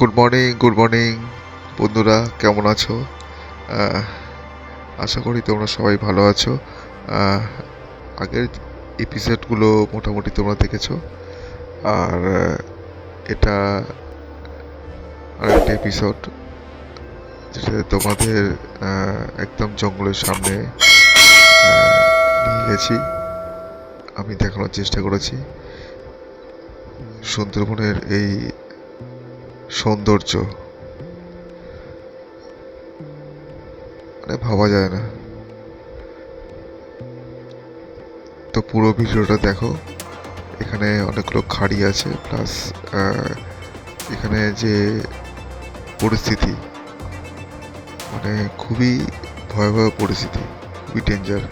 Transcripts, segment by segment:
Good morning good morning বন্ধুরা, কেমন আছো? আশা করি তোমরা সবাই ভালো আছো। আগের এপিসোডগুলো মোটামুটি তোমরা দেখেছ। আর এটা আরেকটা এপিসোড যেটা তোমাদের একদম জঙ্গলের সামনে নিয়ে গেছি। আমি দেখানোর চেষ্টা করেছি। সুন্দরবনের এই সৌন্দর্য। মানে ভাবা যায় না। তো পুরো ভিডিওটা দেখো। এখানে অনেকগুলো খাড়ি আছে, প্লাস এখানে যে পরিস্থিতি মানে খুবই ভয়াবহ পরিস্থিতি, খুবই ডেঞ্জার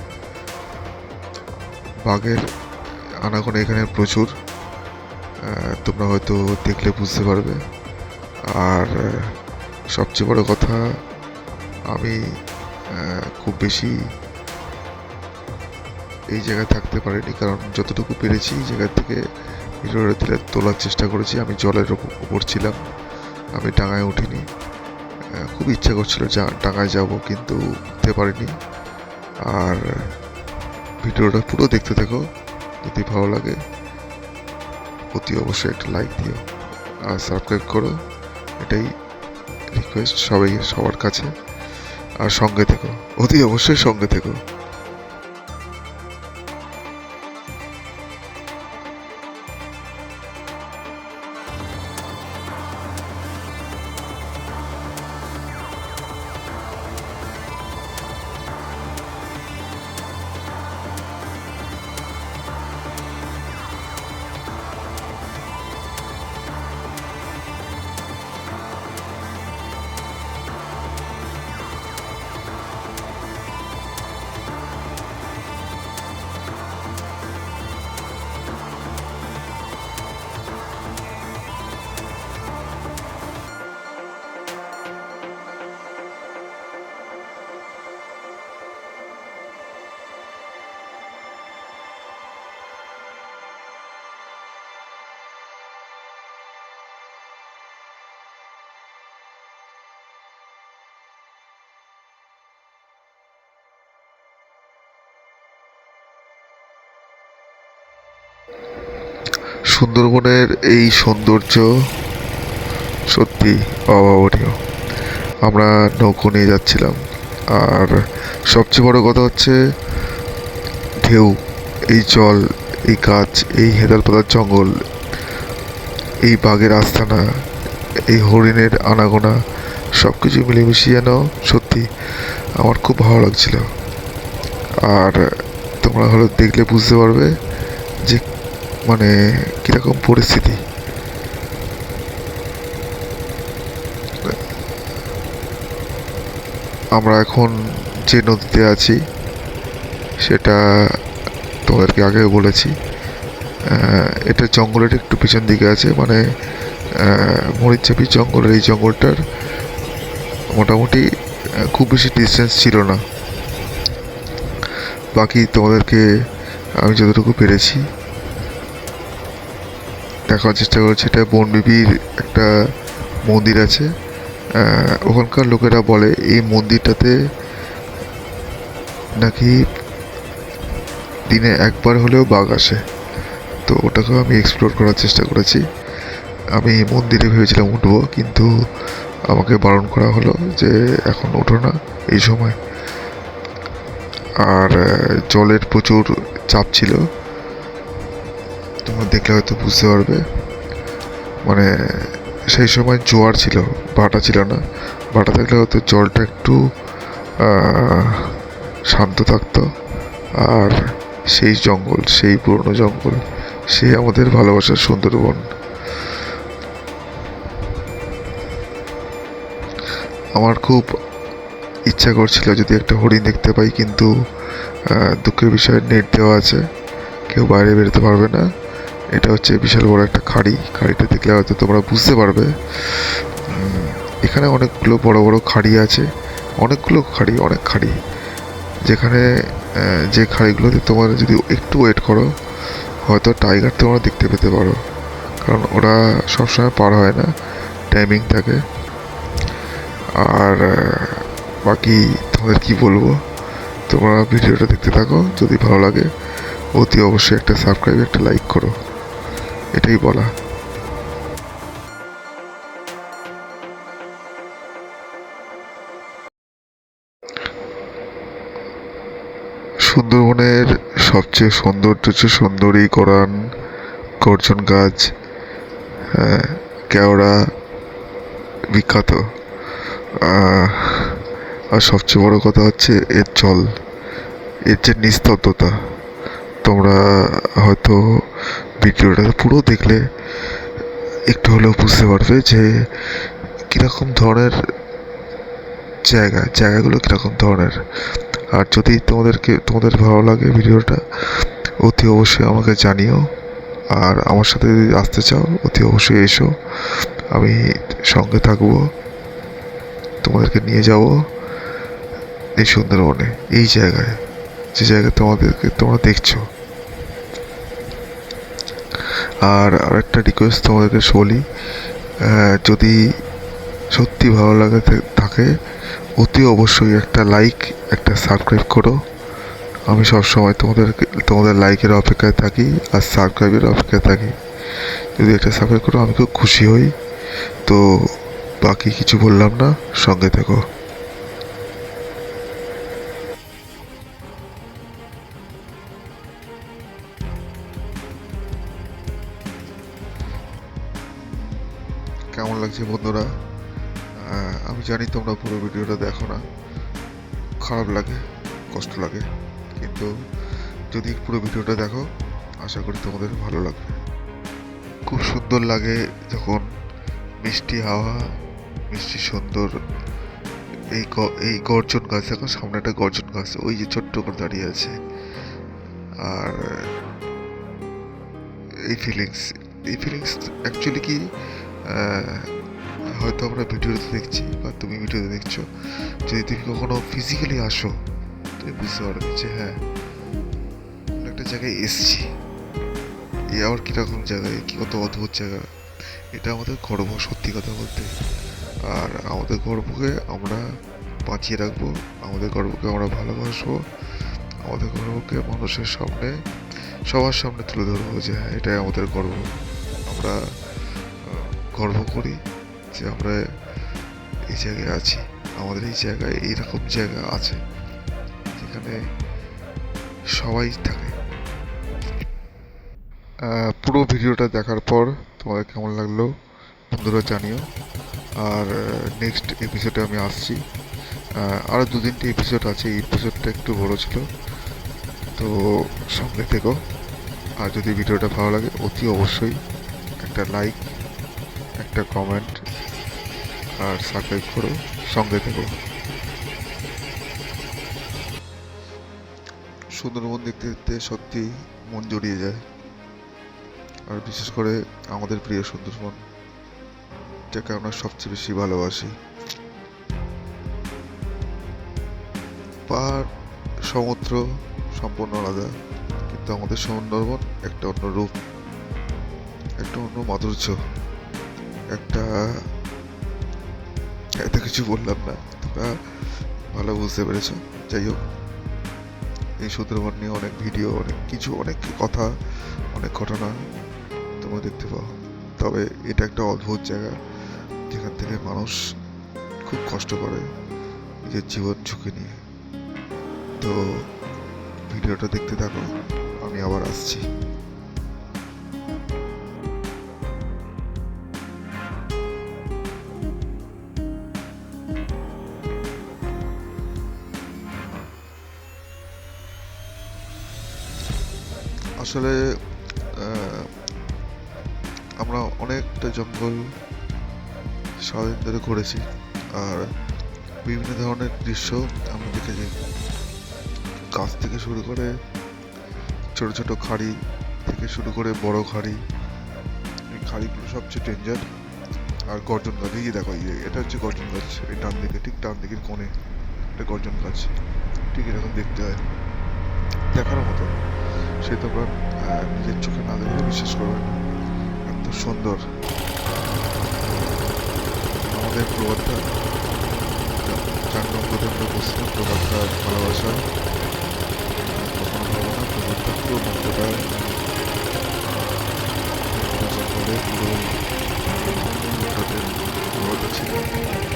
বাঘের আনাগোনা এখানে প্রচুর তোমরা হয়তো দেখলে বুঝতে পারবে। আর সবচেয়ে বড় কথা, আমি খুব বেশি এই জায়গায় থাকতে পারিনি, কারণ যতটুকু পেরেছি এই জায়গা থেকে ভিডিওটা তুলে তোলার চেষ্টা করেছি। আমি জলের উপর ছিলাম, আমি ডাঙায় উঠিনি। খুব ইচ্ছা করছিল যা, ডাঙায় যাব, কিন্তু উঠতে পারিনি। আর, ভিডিওটা পুরো দেখতে থাকো, যদি ভালো লাগে, অতি অবশ্যই একটা লাইক দিও, আর সাবস্ক্রাইব করো। এটাই রিকোয়েস্ট সবাই সবার কাছে। আর সঙ্গে থেকো অতি অবশ্যই সঙ্গে থেকো। সুন্দরবনের এই সৌন্দর্য, সত্যি অভাবনীয়। আমরা নৌকো নিয়ে যাচ্ছিলাম। আর সবচেয়ে বড় কথা হচ্ছে, ঢেউ, এই জল, এই গাছ, এই হেদালপাতার জঙ্গল, এই বাঘের আস্তানা, এই হরিণের আনাগোনা সব কিছু মিলেমিশিয়ে যেন সত্যি আমার খুব ভালো লাগছিল। আর তোমরা হলো দেখলে বুঝতে পারবে যে মানে কীরকম পরিস্থিতি? আমরা এখন যে নদীতে আছি, সেটা তোমাদেরকে আগে বলেছি এটা জঙ্গলের একটু পিছন দিকে আছে মানে মরিচাপি জঙ্গলের এই জঙ্গলটার মোটামুটি খুব বেশি ডিস্টেন্স ছিল না। বাকি তোমাদেরকে আমি যতটুকু পেরেছি দেখার চেষ্টা করেছি। এটা বনবিবির একটা মন্দির আছে। ওখানকার লোকেরা বলে, এই মন্দিরটাতে নাকি দিনে একবার হলেও বাঘ আসে। তো ওটাকেও আমি এক্সপ্লোর করার চেষ্টা করেছি। আমি মন্দিরে ভেবেছিলাম উঠবো, কিন্তু আমাকে বারণ করা হলো যে এখন ওঠো না এই সময়। আর জলের প্রচুর চাপ ছিল। তোমরা দেখলে হয়তো বুঝতে পারবে। মানে সেই সময় জোয়ার ছিল, ভাটা ছিল না। ভাটা থাকলে হয়তো জলটা একটু শান্ত থাকতো। আর সেই জঙ্গল, সেই পুরনো জঙ্গল সেই আমাদের ভালোবাসার সুন্দরবন। আমার খুব ইচ্ছা করছিল যদি একটা হরিণ দেখতে পাই, কিন্তু দুঃখের বিষয়ে নেট দেওয়া আছে। কেউ বাইরে বেরোতে পারবে না। এটা হচ্ছে বিশাল বড় একটা খাড়ি। খাড়িটা দেখলে হয়তো তোমরা বুঝতে পারবে। এখানে অনেকগুলো বড় বড় খাড়ি আছে। অনেকগুলো খাড়ি, অনেক খাড়ি। যেখানে যে খাড়িগুলোতে তোমরা যদি একটু ওয়েট করো, হয়তো টাইগার তোমরা দেখতে পেতে পারো। কারণ ওরা সবসময় পার হয় না টাইমিং থাকে। আর বাকি তোমাদের কি বলব? তোমরা ভিডিওটা দেখতে থাকো, যদি ভালো লাগে, অতি অবশ্যই একটা সাবস্ক্রাইব একটা লাইক করো। এটাই বলা। সুন্দরবনের সবচেয়ে সৌন্দর্য হচ্ছে সুন্দরীকরণ গর্জন গাছ কেওড়া, বিখ্যাত। আর সবচেয়ে বড় কথা হচ্ছে এর জল, এর যে নিস্তব্ধতা। তোমরা হয়তো ভিডিওটা পুরো দেখলে একটু হলেও বুঝতে পারবে যে কীরকম ধরনের জায়গা, জায়গাগুলো কীরকম ধরনের। আর যদি তোমাদেরকে, তোমাদের ভালো লাগে ভিডিওটা, অতি অবশ্যই আমাকে জানিও। আর আমার সাথে যদি আসতে চাও, অতি অবশ্যই এসো। আমি সঙ্গে থাকব। তোমাদেরকে নিয়ে যাব এই সুন্দরবনে, এই জায়গায়। যে জায়গায় তোমাদেরকে তোমরা দেখছ। আর আরেকটা রিকোয়েস্ট তোমাদেরকে বলি যদি সত্যি ভালো লাগে থাকে, অতি অবশ্যই একটা লাইক একটা সাবস্ক্রাইব করো। আমি সবসময় তোমাদেরকে তোমাদের লাইকের অপেক্ষায় থাকি আর সাবস্ক্রাইবের অপেক্ষায় থাকি। যদি একটা সাবস্ক্রাইব করো, আমি খুব খুশি হই। তো বাকি কিছু বললাম না, সঙ্গে থেকো। কেমন লাগছে বন্ধুরা? আমি জানি তোমরা পুরো ভিডিওটা দেখো না। খারাপ লাগে, কষ্ট লাগে, কিন্তু যদি পুরো ভিডিওটা দেখো, আশা করি তোমাদের ভালো লাগবে। খুব সুন্দর লাগে যখন মিষ্টি হাওয়া, মিষ্টি সুন্দর এই এই গর্জন গাছ, দেখো সামনে একটা গর্জন গাছ, ওই যে ছোট্ট করে দাঁড়িয়ে আছে। আর এই ফিলিংস এই ফিলিংস অ্যাকচুয়ালি কি হয়তো আমরা ভিডিওতে দেখছি বা তুমি ভিডিওতে দেখছ। যদি তুমি কখনো ফিজিক্যালি আসো তুমি বুঝতে পারবে যে হ্যাঁ একটা জায়গায় এসছি। এ আবার কীরকম জায়গায়, কী কত অদ্ভুত জায়গা। এটা আমাদের গর্ব, সত্যি কথা বলতে। আর আমাদের গর্বকে আমরা বাঁচিয়ে রাখব, আমাদের গর্বকে আমরা ভালোবাসবো, আমাদের গর্বকে মানুষের সামনে, সবার সামনে তুলে ধরবো যে হ্যাঁ এটাই আমাদের গর্ব। আমরা গর্ব করি যে আমরা এই জায়গায় আছি। আমাদের এই জায়গায় এইরকম জায়গা আছে যেখানে সবাই থাকে। পুরো ভিডিওটা দেখার পর তোমাদের কেমন লাগল বন্ধুরা জানিও। আর নেক্সট এপিসোডে আমি আসছি। আরও দু তিনটে এপিসোড আছে, এই এপিসোডটা একটু বড় ছিল। তো সঙ্গে থেকো। আর যদি ভিডিওটা ভালো লাগে, অতি অবশ্যই একটা লাইক একটা কমেন্ট আর সাবস্ক্রাইব করো, সঙ্গে থেকো। সুন্দরবন দেখতে দেখতে সত্যি মন জড়িয়ে যায়। আর বিশেষ করে আমাদের প্রিয় সুন্দরবন, যাকে আমরা সবচেয়ে বেশি ভালোবাসি। পাহাড়, সমুদ্র সম্পূর্ণ আলাদা, কিন্তু আমাদের সুন্দরবন একটা অন্য রূপ, একটা অন্য মাধুর্য। একটা এত কিছু বললাম না। তোমরা ভালো বুঝতে পেরেছ। যাই হোক, এই সুন্দরবন নিয়ে অনেক ভিডিও, অনেক কিছু, অনেক কথা, অনেক ঘটনা তোমরা দেখতে পাও। তবে এটা একটা অদ্ভুত জায়গা, যেখান থেকে মানুষ খুব কষ্ট করে নিজের জীবন ঝুঁকি নিয়ে। তো ভিডিওটা দেখতে থাকো, আমি আবার আসছি। আসলে আমরা অনেকটা জঙ্গল সারাদিন ধরে ঘুরেছি আর বিভিন্ন ধরনের দৃশ্য আমরা দেখেছি। গাছ থেকে শুরু করে ছোট ছোট খাড়ি থেকে শুরু করে বড় খাড়ি, এই খাড়িগুলো সবচেয়ে ডেঞ্জার। আর গর্জন গাছ, এই দেখো এটা হচ্ছে গর্জন গাছ, এই ডান দিকে, ঠিক ডান দিকের কোণে একটা গর্জন গাছ, ঠিক এরকম দেখতে হয়, দেখার মতো। সে আহ, নিজের চোখে না দেখলে বিশ্বাস করবে না। এত সুন্দর। আমাদের প্রবাদটা চার নম্বর বসছিলাম প্রবাদটা ভালোবাসা। কখনো ভাবো না প্রবাদটা পুরো মন্ত্রটা জঙ্গলে পুরো ছিল।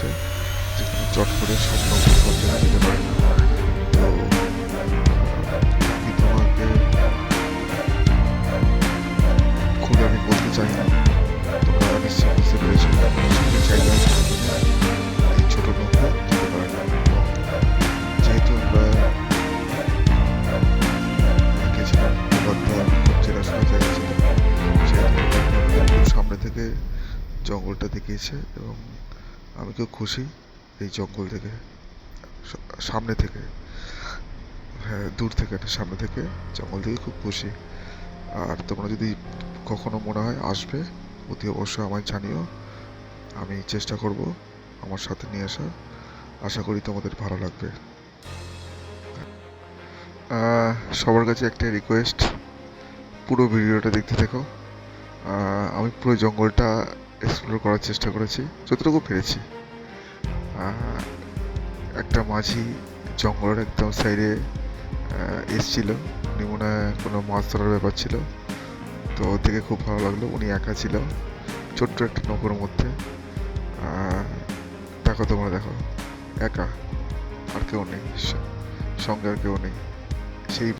আছে। যেখানে চট করে সব জায়গায় যেতে পারে না। তোমাকে খুলে আমি বলতে চাই গেছিলাম সামনে থেকে জঙ্গলটা দেখিয়েছে এবং আমি খুব খুশি এই জঙ্গল থেকে, সামনে থেকে হ্যাঁ দূর থেকে না, সামনে থেকে, জঙ্গল থেকে খুব খুশি। আর তোমরা যদি কখনো মনে হয় আসবে, অতি অবশ্যই আমায় জানিও। আমি চেষ্টা করব আমার সাথে নিয়ে আসা আশা করি তোমাদের ভালো লাগবে। সবার কাছে একটা রিকোয়েস্ট পুরো ভিডিওটা দেখতে থেকো। আমি পুরো জঙ্গলটা এক্সপ্লোর করার চেষ্টা করেছি, যতটুকু পেরেছি। একটা মাঝি জঙ্গলের একদম সাইডে এসছিল। উনি মনে হয় কোনো মাছ ধরার ব্যাপার ছিল। তো দেখে খুব ভালো লাগল। উনি একা ছিল। ছোট্ট একটা নৌকোর মধ্যে। দেখো তোমরা দেখো। একা। আর কেউ নেই। সঙ্গে আর কেউ নেই। সেই